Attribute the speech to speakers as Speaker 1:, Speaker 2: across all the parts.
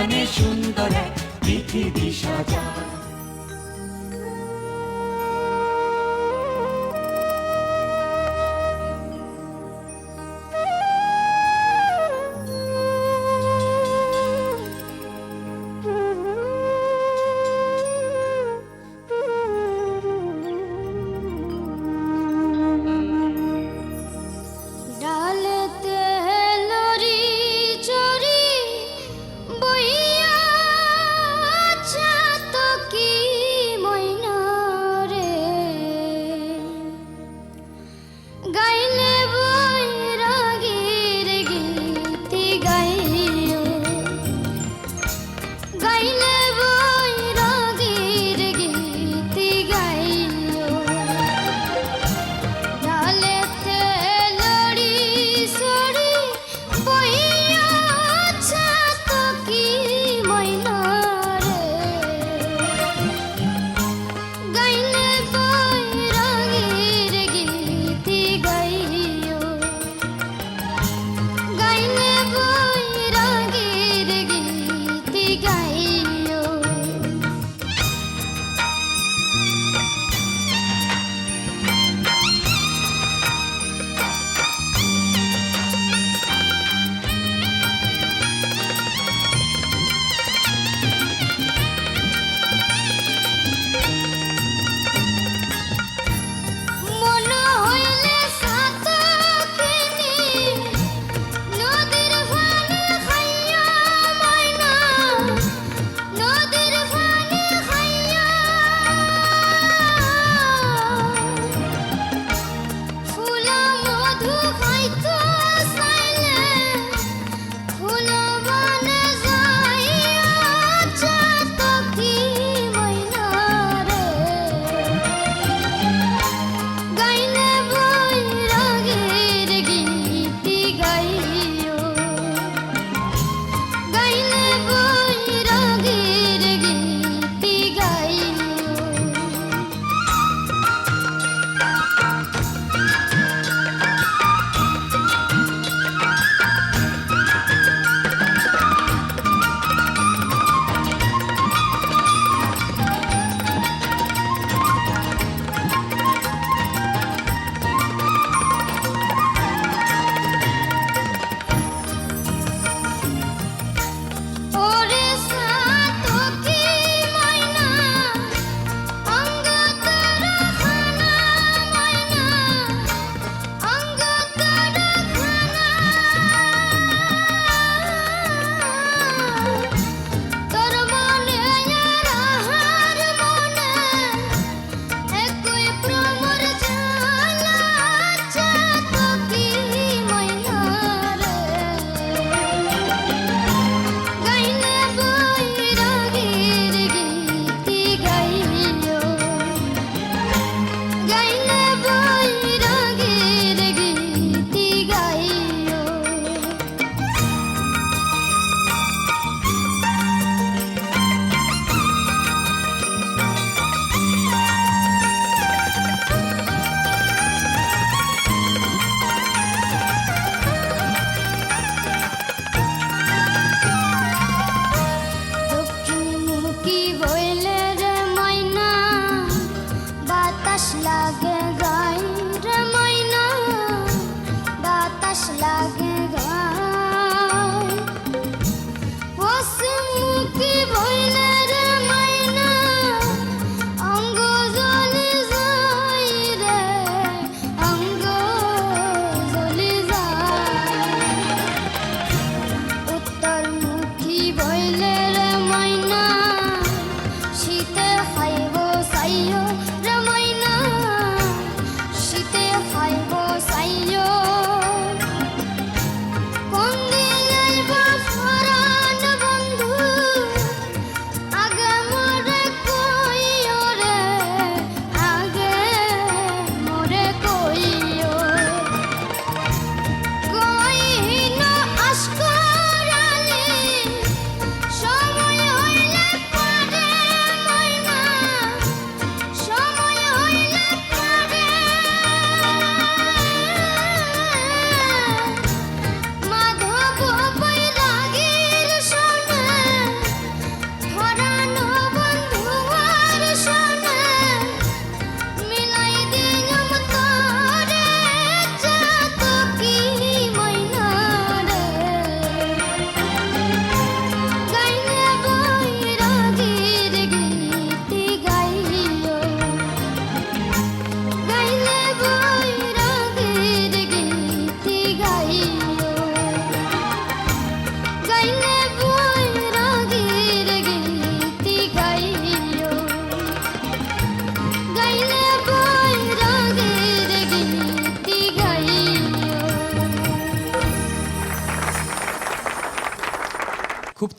Speaker 1: গানে সুন্দর এক পৃথিবী সাজা।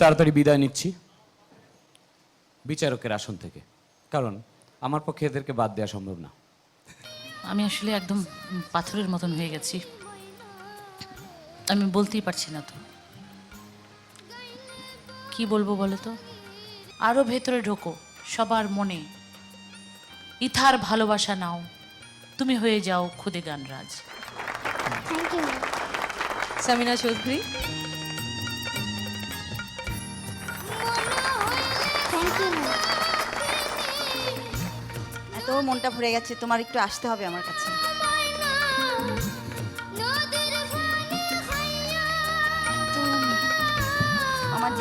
Speaker 2: তাড়াতাড়ি বিদায় নিচ্ছি। বিচারকের আসন থেকে। কারণ আমার পক্ষে এদেরকে বাদ দেওয়া সম্ভব না।
Speaker 3: আমি আসলে একদম পাথরের মতন হয়ে গেছি। আমি বলতেই পারছি না তো। কি বলব বলো তো? আরও ভেতরে ঢোকো সবার মনে। ইথার ভালোবাসা নাও তুমি হয়ে যাও খুদে গানরাজ।
Speaker 4: সামিনা চৌধুরী।
Speaker 5: এত মনটা ভরে গেছে, তোমার একটু আসতে হবে আমার কাছে। আমার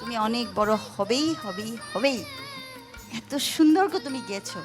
Speaker 5: তুমি অনেক বড় হবেই হবেই হবেই। এত সুন্দর তুমি গেছো।